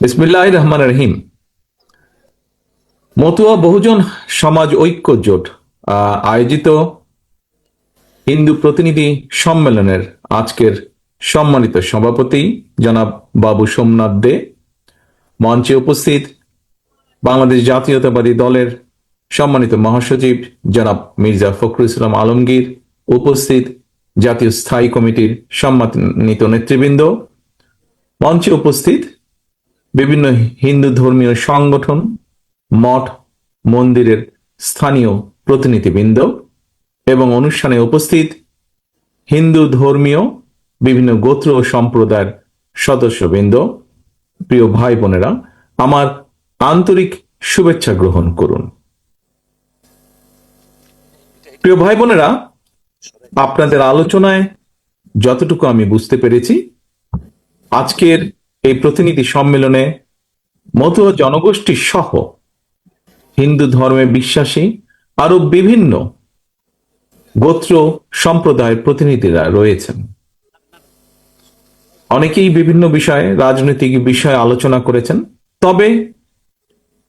বিসমিল্লাহ রহমান রহিম মতুয়া বহুজন সমাজ ঐক্য জোট আয়োজিত হিন্দু প্রতিনিধি সম্মেলনের আজকের সম্মানিত সভাপতি জনাব বাবু সোমনাথ দে। মঞ্চে উপস্থিত বাংলাদেশ জাতীয়তাবাদী দলের সম্মানিত মহাসচিব জনাব মির্জা ফখরুল ইসলাম আলমগীর, উপস্থিত জাতীয় স্থায়ী কমিটির সম্মানিত নেতৃবৃন্দ। মঞ্চে উপস্থিত বিভিন্ন হিন্দু ধর্মীয় সংগঠন, মঠ, মন্দিরের স্থানীয় প্রতিনিধিবৃন্দ এবং অনুষ্ঠানে উপস্থিত হিন্দু ধর্মীয় বিভিন্ন গোত্র ও সম্প্রদায়ের সদস্যবৃন্দ, প্রিয় ভাই বোনেরা, আমার আন্তরিক শুভেচ্ছা গ্রহণ করুন। প্রিয় ভাই বোনেরা, আপনাদের আলোচনায় যতটুকু আমি বুঝতে পেরেছি, আজকের এই প্রতিনিধি সম্মেলনে মতুয়া জনগোষ্ঠী সহ হিন্দু ধর্মে বিশ্বাসী আরও বিভিন্ন গোত্র সম্প্রদায়ের প্রতিনিধিরা রয়েছেন। অনেকেই বিভিন্ন বিষয়ে রাজনৈতিক বিষয়ে আলোচনা করেছেন, তবে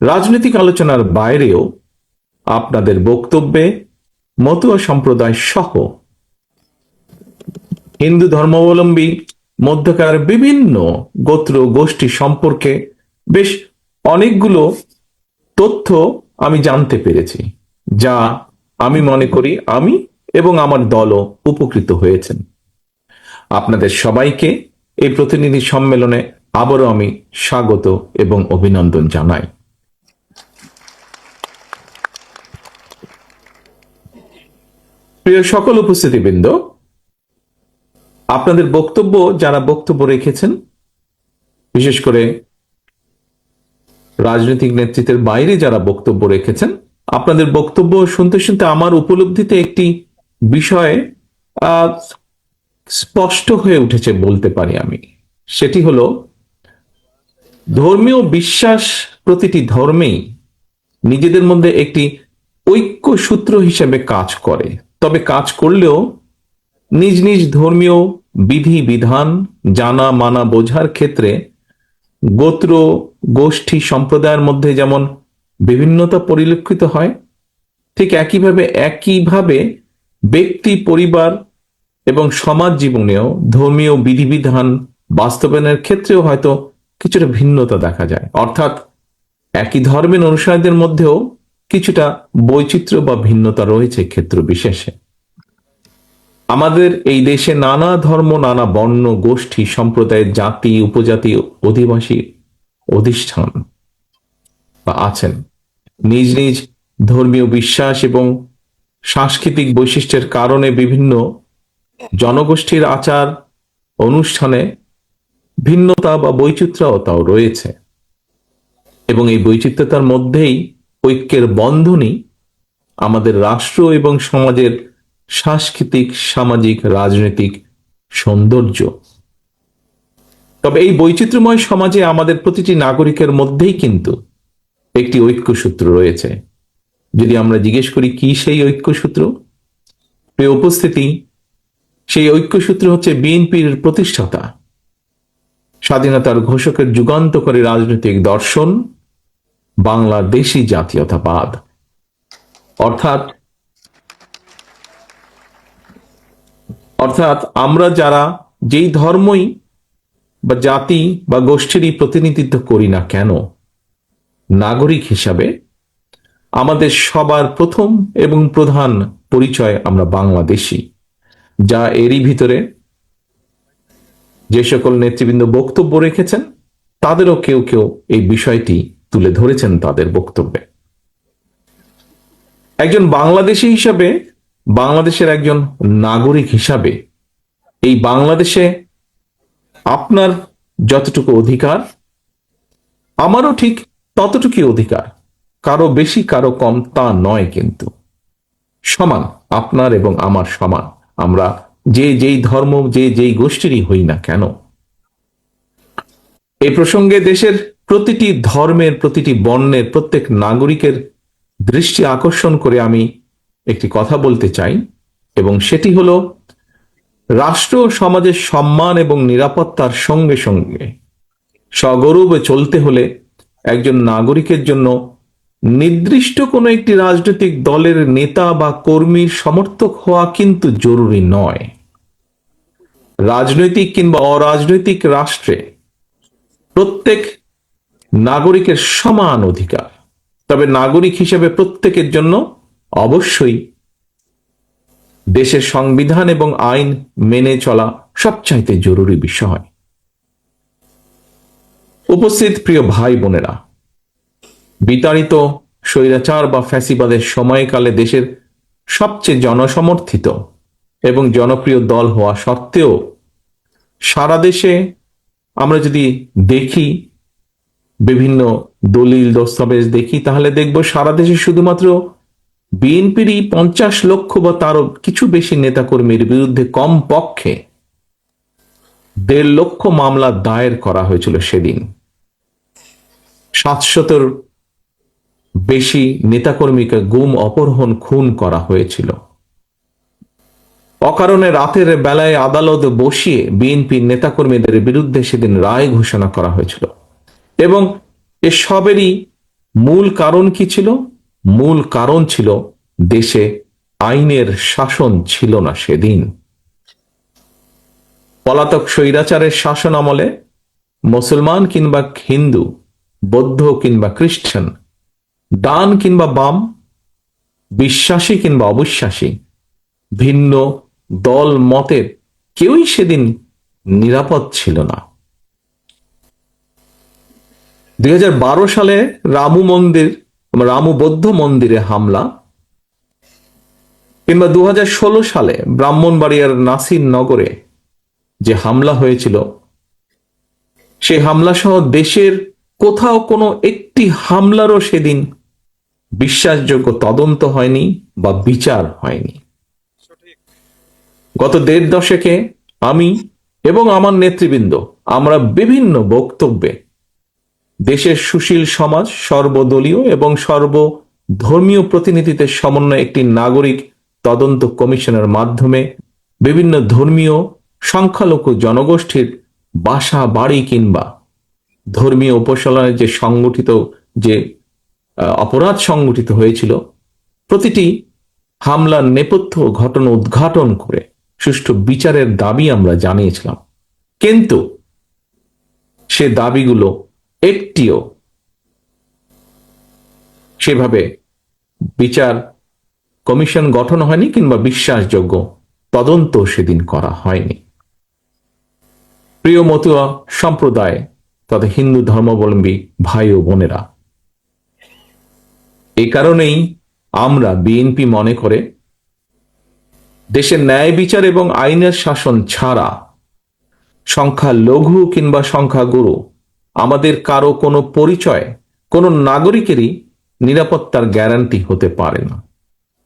রাজনৈতিক আলোচনার বাইরেও আপনাদের বক্তব্যে মতুয়া সম্প্রদায় সহ হিন্দু ধর্মাবলম্বী মধ্যকার বিভিন্ন গোত্র গোষ্ঠী সম্পর্কে বেশ অনেকগুলো তথ্য আমি জানতে পেরেছি, যা আমি মনে করি আমি এবং আমার দলও উপকৃত হয়েছেন। আপনাদের সবাইকে এই প্রতিনিধি সম্মেলনে আবারও আমি স্বাগত এবং অভিনন্দন জানাই। প্রিয় সকল উপস্থিতিবৃন্দ আপনাদের বক্তব্য যারা বক্তব্য রেখেছেন, বিশেষ করে রাজনৈতিক নেতৃত্বের বাইরে যারা বক্তব্য রেখেছেন, আপনাদের বক্তব্য শুনতে শুনতে আমার উপলব্ধিতে একটি বিষয়ে স্পষ্ট হয়ে উঠেছে বলতে পারি আমি। সেটি হলো, ধর্মীয় বিশ্বাস প্রতিটি ধর্মেই নিজেদের মধ্যে একটি ঐক্য সূত্র হিসেবে কাজ করে। তবে কাজ করলেও নিজ নিজ ধর্মীয় বিধি বিধান জানা মানা বোঝার ক্ষেত্রে গোত্র গোষ্ঠী সম্প্রদায়ের মধ্যে যেমন বিভিন্নতা পরিলক্ষিত হয়, ঠিক একইভাবে একইভাবে ব্যক্তি, পরিবার এবং সমাজ জীবনেও ধর্মীয় বিধিবিধান বাস্তবায়নের ক্ষেত্রেও হয়তো কিছুটা ভিন্নতা দেখা যায়। অর্থাৎ একই ধর্মের অনুসারীদের মধ্যেও কিছুটা বৈচিত্র্য বা ভিন্নতা রয়েছে ক্ষেত্র বিশেষে। আমাদের এই দেশে নানা ধর্ম, নানা বর্ণ, গোষ্ঠী সম্প্রদায়ের জাতি, উপজাতি, অধিবাসী অধিষ্ঠান বা আছেন। নিজ নিজ ধর্মীয় বিশ্বাস এবং সাংস্কৃতিক বৈশিষ্ট্যের কারণে বিভিন্ন জনগোষ্ঠীর আচার অনুষ্ঠানে ভিন্নতা বা বৈচিত্র্যতাও রয়েছে এবং এই বৈচিত্র্যতার মধ্যেই ঐক্যের বন্ধনই আমাদের রাষ্ট্র এবং সমাজের সাংস্কৃতিক, সামাজিক, রাজনৈতিক সৌন্দর্য। তবে এই বৈচিত্র্যময় সমাজে আমাদের প্রতিটি নাগরিকের মধ্যেই কিন্তু একটি ঐক্যসূত্র রয়েছে। যদি আমরা জিজ্ঞেস করি, কি সেই ঐক্যসূত্র? প্রিয় উপস্থিতি, সেই ঐক্যসূত্র হচ্ছে বিএনপির প্রতিষ্ঠাতা, স্বাধীনতার ঘোষকের যুগান্তকারী রাজনৈতিক দর্শন বাংলাদেশি জাতীয়তাবাদ। অর্থাৎ অর্থাৎ আমরা যারা যেই ধর্মই বা জাতি বা গোষ্ঠীরই প্রতিনিধিত্ব করি না কেন, নাগরিক হিসাবে আমাদের সবার প্রথম এবং প্রধান পরিচয় আমরা বাংলাদেশি, যা এরই ভিতরে যে সকল নেতৃবৃন্দ বক্তব্য রেখেছেন, তাদেরও কেউ কেউ এই বিষয়টি তুলে ধরেছেন তাদের বক্তব্যে। একজন বাংলাদেশি হিসাবে বাংলাদেশের একজন নাগরিক হিসাবে এই বাংলাদেশে আপনার যতটুকু অধিকার, আমারও ঠিক ততটুকুই অধিকার। কারও বেশি, কারও কম তা নয় কিন্তু। সমান, আপনার এবং আমার সমান। আমরা যে যেই ধর্ম, যে যেই গোষ্ঠীরই হই না কেন। এই প্রসঙ্গে দেশের প্রতিটি ধর্মের, প্রতিটি বর্ণের প্রত্যেক নাগরিকের দৃষ্টি আকর্ষণ করে আমি একটি কথা বলতে চাই, এবং সেটি হলো, রাষ্ট্র সমাজের সম্মান এবং নিরাপত্তার সঙ্গে সঙ্গে সগৌরবে চলতে হলে একজন নাগরিকের জন্য নির্দিষ্ট কোনো একটি রাজনৈতিক দলের নেতা বা কর্মীর সমর্থক হওয়া কিন্তু জরুরি নয়। রাজনৈতিক কিংবা অরাজনৈতিক রাষ্ট্রে প্রত্যেক নাগরিকের সমান অধিকার। তবে নাগরিক হিসেবে প্রত্যেকের জন্য অবশ্যই দেশের সংবিধান এবং আইন মেনে চলা সবচাইতে জরুরি বিষয়। উপস্থিত প্রিয় ভাই বোনেরা, বিতাড়িত স্বৈরাচার বা ফ্যাসিবাদের সময়কালে দেশের সবচেয়ে জনসমর্থিত এবং জনপ্রিয় দল হওয়া সত্ত্বেও সারা দেশে আমরা যদি দেখি, বিভিন্ন দলিল, দস্তাবেজ দেখি, তাহলে দেখব সারা দেশে শুধুমাত্র বিএনপিরই পঞ্চাশ লক্ষ বা তারও কিছু বেশি নেতাকর্মীর বিরুদ্ধে কম পক্ষে দেড় লক্ষ মামলা দায়ের করা হয়েছিল সেদিন। সাতশতর বেশি নেতাকর্মীকে গুম, অপহরণ, খুন করা হয়েছিল। অকারণে রাতের বেলায় আদালত বসিয়ে বিএনপির নেতাকর্মীদের বিরুদ্ধে সেদিন রায় ঘোষণা করা হয়েছিল। এবং এসবেরই মূল কারণ কি ছিল? মূল কারণ ছিল দেশে আইনের শাসন ছিল না সেদিন। পলাতক স্বৈরাচারের শাসন আমলে মুসলমান কিংবা হিন্দু, বৌদ্ধ কিংবা খ্রিস্টান, ডান কিংবা বাম, বিশ্বাসী কিংবা অবিশ্বাসী, ভিন্ন দল মতের কেউই সেদিন নিরাপদ ছিল না। দুই হাজার বারো সালে রামু মন্দির রামু বৌদ্ধ মন্দিরে হামলা, কিংবা দু হাজার ষোলো সালে ব্রাহ্মণবাড়িয়ার নাসির নগরে যে হামলা হয়েছিল, সেই হামলা সহ দেশের কোথাও কোনো একটি হামলারও সেদিন বিশ্বাসযোগ্য তদন্ত হয়নি বা বিচার হয়নি। গত দেড় দশকে আমি এবং আমার নেতৃবৃন্দ আমরা বিভিন্ন বক্তব্যে দেশের সুশীল সমাজ সর্বদলীয় এবং সর্বধর্মীয় প্রতিনিধিদের সমন্বয়ে একটি নাগরিক তদন্ত কমিশনের মাধ্যমে বিভিন্ন ধর্মীয় সংখ্যালঘু জনগোষ্ঠীর বাসা, বাড়ি কিংবা ধর্মীয় উপসলনের যে সংগঠিত, যে অপরাধ সংগঠিত হয়েছিল, প্রতিটি হামলার নেপথ্য ঘটনা উদ্ঘাটন করে সুষ্ঠু বিচারের দাবি আমরা জানিয়েছিলাম। কিন্তু সে দাবিগুলো একটিও সেভাবে বিচার কমিশন গঠন হয়নি কিংবা বিশ্বাসযোগ্য তদন্ত সেদিন করা হয়নি। প্রিয় মতুয়া সম্প্রদায়, তথা হিন্দু ধর্মাবলম্বী ভাই ও বোনেরা, এই কারণেই আমরা বিএনপি মনে করে দেশের ন্যায় বিচার এবং আইনের শাসন ছাড়া সংখ্যা লঘু কিংবা সংখ্যা গুরু আমাদের কারও কোনো পরিচয়, কোনো নাগরিকেরই নিরাপত্তার গ্যারান্টি হতে পারে না।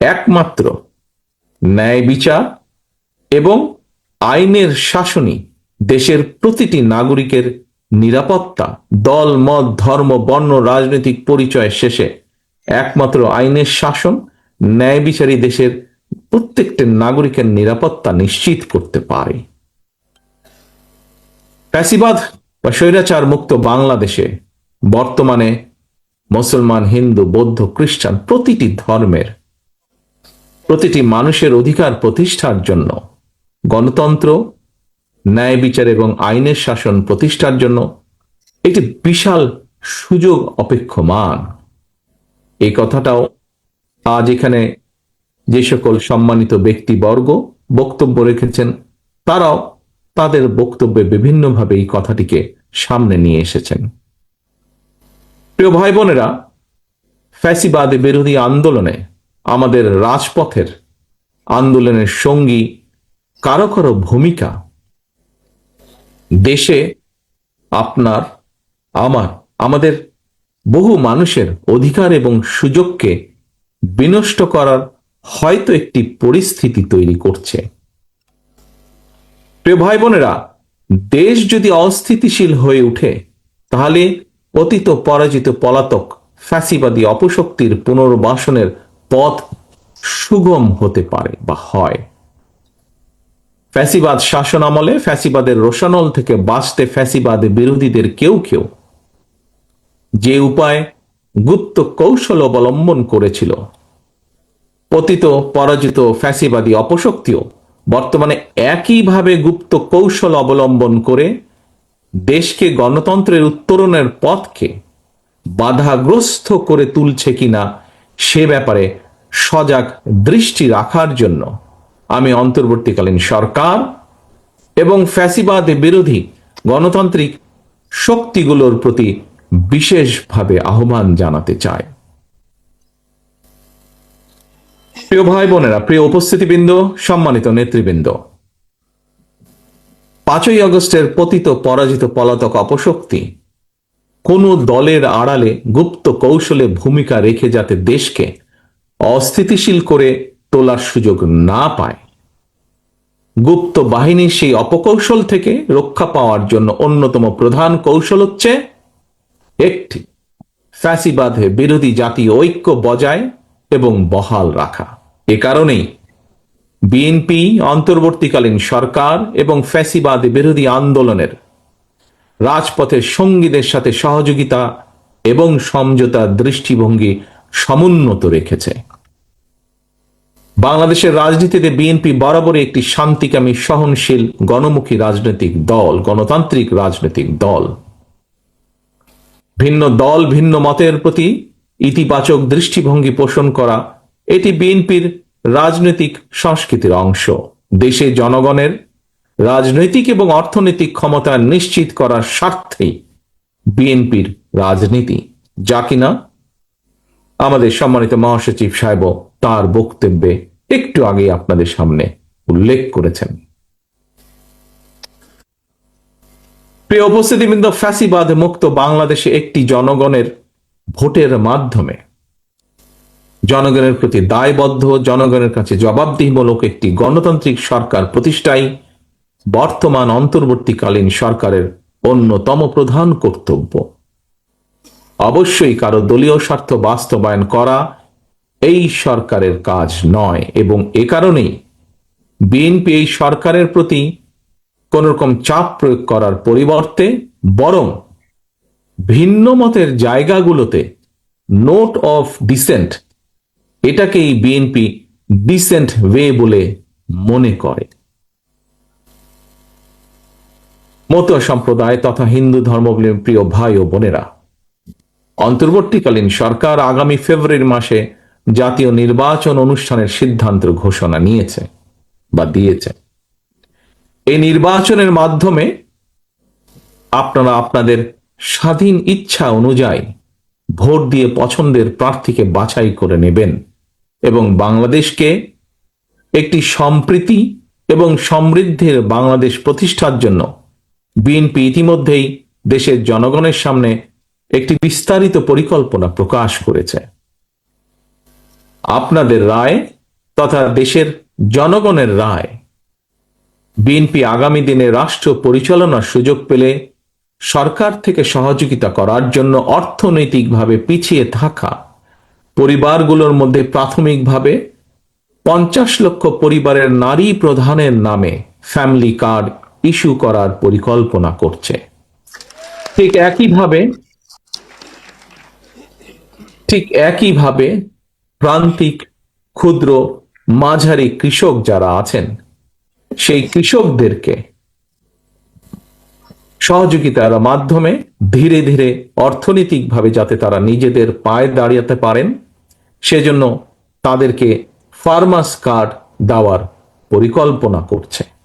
একমাত্র ন্যায় বিচার এবং আইনের শাসনই দেশের প্রতিটি নাগরিকের নিরাপত্তা, দল, মত, ধর্ম, বর্ণ, রাজনৈতিক পরিচয় শেষে। একমাত্র আইনের শাসন ন্যায় বিচারী দেশের প্রত্যেকটা নাগরিকের নিরাপত্তা নিশ্চিত করতে পারে। প্যাসিবাদ বা স্বৈরাচার মুক্ত বাংলাদেশে বর্তমানে মুসলমান, হিন্দু, বৌদ্ধ, খ্রিস্টান প্রতিটি ধর্মের, প্রতিটি মানুষের অধিকার প্রতিষ্ঠার জন্য, গণতন্ত্র, ন্যায় বিচার এবং আইনের শাসন প্রতিষ্ঠার জন্য একটি বিশাল সুযোগ অপেক্ষমান। এই কথাটাও আজ এখানে যে সকল সম্মানিত ব্যক্তিবর্গ বক্তব্য রেখেছেন, তারাও তাদের বক্তব্যে বিভিন্নভাবে এই কথাটিকে সামনে নিয়ে এসেছেন। প্রিয় ভাই বোনেরা ফ্যাসিবাদ বিরোধী আন্দোলনে আমাদের রাজপথের আন্দোলনের সঙ্গী কারও কারও ভূমিকা দেশে আপনার, আমার, আমাদের বহু মানুষের অধিকার এবং সুযোগকে বিনষ্ট করার হয়তো একটি পরিস্থিতি তৈরি করছে। প্রিয় ভাই বোনেরা, দেশ যদি অস্থিতিশীল হয়ে উঠে, তাহলে অতীত পরাজিত পলাতক ফ্যাসিবাদী অপশক্তির পুনর্বাসনের পথ সুগম হতে পারে বা হয়। ফ্যাসিবাদ শাসন আমলে ফ্যাসিবাদের রোশানল থেকে বাঁচতে ফ্যাসিবাদ বিরোধীদের কেউ কেউ যে উপায় গুপ্ত কৌশল অবলম্বন করেছিল পতিত পরাজিত ফ্যাসিবাদী অপশক্তিও বর্তমানে একইভাবে গুপ্ত কৌশল অবলম্বন করে দেশকে গণতন্ত্রের উত্তরণের পথকে বাধাগ্রস্ত করে তুলছে কিনা সে ব্যাপারে সজাগ দৃষ্টি রাখার জন্য আমি অন্তর্বর্তীকালীন সরকার এবং ফ্যাসিবাদ বিরোধী গণতান্ত্রিক শক্তিগুলোর প্রতি বিশেষভাবে আহ্বান জানাতে চাই। প্রিয় ভাই বোনেরা প্রিয় উপস্থিতিবৃন্দ, সম্মানিত নেতৃবৃন্দ। পাঁচই আগস্টের পতিত পরাজিত পলাতক অপশক্তি কোন দলের আড়ালে গুপ্ত কৌশলে ভূমিকা রেখে যাতে দেশকে অস্থিতিশীল করে তোলার সুযোগ না পায়। গুপ্ত বাহিনীর সেই অপকৌশল থেকে রক্ষা পাওয়ার জন্য অন্যতম প্রধান কৌশল হচ্ছে একটি ফ্যাসিবাদ বিরোধী জাতীয় ঐক্য বজায় এবং বহাল রাখা। এ কারণেই বিএনপি অন্তর্বর্তীকালীন সরকার এবং ফ্যাসিবাদ বিরোধী আন্দোলনের রাজপথের সঙ্গীদের সাথে সহযোগিতা এবং সমঝোতা দৃষ্টিভঙ্গি সমুন্নত রেখেছে। বাংলাদেশের রাজনীতিতে বিএনপি বরাবরই একটি শান্তিকামী, সহনশীল, গণমুখী রাজনৈতিক দল, গণতান্ত্রিক রাজনৈতিক দল। ভিন্ন দল, ভিন্ন মতের প্রতি ইতিবাচক দৃষ্টিভঙ্গি পোষণ করা এটি বিএনপির রাজনৈতিক সংস্কৃতির অংশ। দেশে জনগণের রাজনৈতিক এবং অর্থনৈতিক ক্ষমতা নিশ্চিত করার স্বার্থেই বিএনপির রাজনীতি। যা কিনা আমাদের সম্মানিত মহাসচিব সাহেব তার বক্তব্যে একটু আগে আপনাদের সামনে উল্লেখ করেছেন। প্রিয় উপস্থিতিবৃন্দ, ফ্যাসিবাদ মুক্ত বাংলাদেশে একটি জনগণের ভোটের মাধ্যমে জনগণের প্রতি দায়বদ্ধ, জনগণের কাছে জবাবদিহিমূলক একটি গণতান্ত্রিক সরকার প্রতিষ্ঠাই বর্তমান অন্তর্বর্তীকালীন সরকারের অন্যতম প্রধান কর্তব্য। অবশ্যই কারও দলীয় স্বার্থ বাস্তবায়ন করা এই সরকারের কাজ নয় এবং এ কারণেই বিএনপি এই সরকারের প্রতি কোন রকম চাপ প্রয়োগ করার পরিবর্তে বরং ভিন্ন মতের জায়গাগুলোতে নোট অফ ডিসেন্ট এটাকেই বিএনপি ডিসেন্ট ওয়ে বলে মনে করে। মতুয়া সম্প্রদায় তথা হিন্দু ধর্মাবলম্বী প্রিয় ভাই ও বোনেরা, অন্তর্বর্তীকালীন সরকার আগামী ফেব্রুয়ারি মাসে জাতীয় নির্বাচন অনুষ্ঠানের সিদ্ধান্ত ঘোষণা নিয়েছে বা দিয়েছে। এই নির্বাচনের মাধ্যমে আপনারা আপনাদের স্বাধীন ইচ্ছা অনুযায়ী ভোট দিয়ে পছন্দের প্রার্থীকে বাছাই করে নেবেন। এবং বাংলাদেশকে একটি সম্প্রীতি এবং সমৃদ্ধির বাংলাদেশ প্রতিষ্ঠার জন্য বিএনপি ইতিমধ্যেই দেশের জনগণের সামনে একটি বিস্তারিত পরিকল্পনা প্রকাশ করেছে। আপনাদের রায় তথা দেশের জনগণের রায়। বিএনপি আগামী দিনে রাষ্ট্র পরিচালনার সুযোগ পেলে সরকার থেকে সহযোগিতা করার জন্য অর্থনৈতিকভাবে পিছিয়ে থাকা। পরিবারগুলোর মধ্যে প্রাথমিকভাবে পঞ্চাশ লক্ষ পরিবারের নারী প্রধানের নামে ফ্যামিলি কার্ড ইস্যু করার পরিকল্পনা করছে। ঠিক একইভাবে ঠিক একইভাবে প্রান্তিক, ক্ষুদ্র, মাঝারি কৃষক যারা আছেন, সেই কৃষকদেরকে সহযোগিতার মাধ্যমে ধীরে ধীরে অর্থনৈতিকভাবে যাতে তারা নিজেদের পায়ে দাঁড়িয়ে পারেন, সেজন্য তাদেরকে ফার্মাস কার্ড দেওয়ার পরিকল্পনা করছে।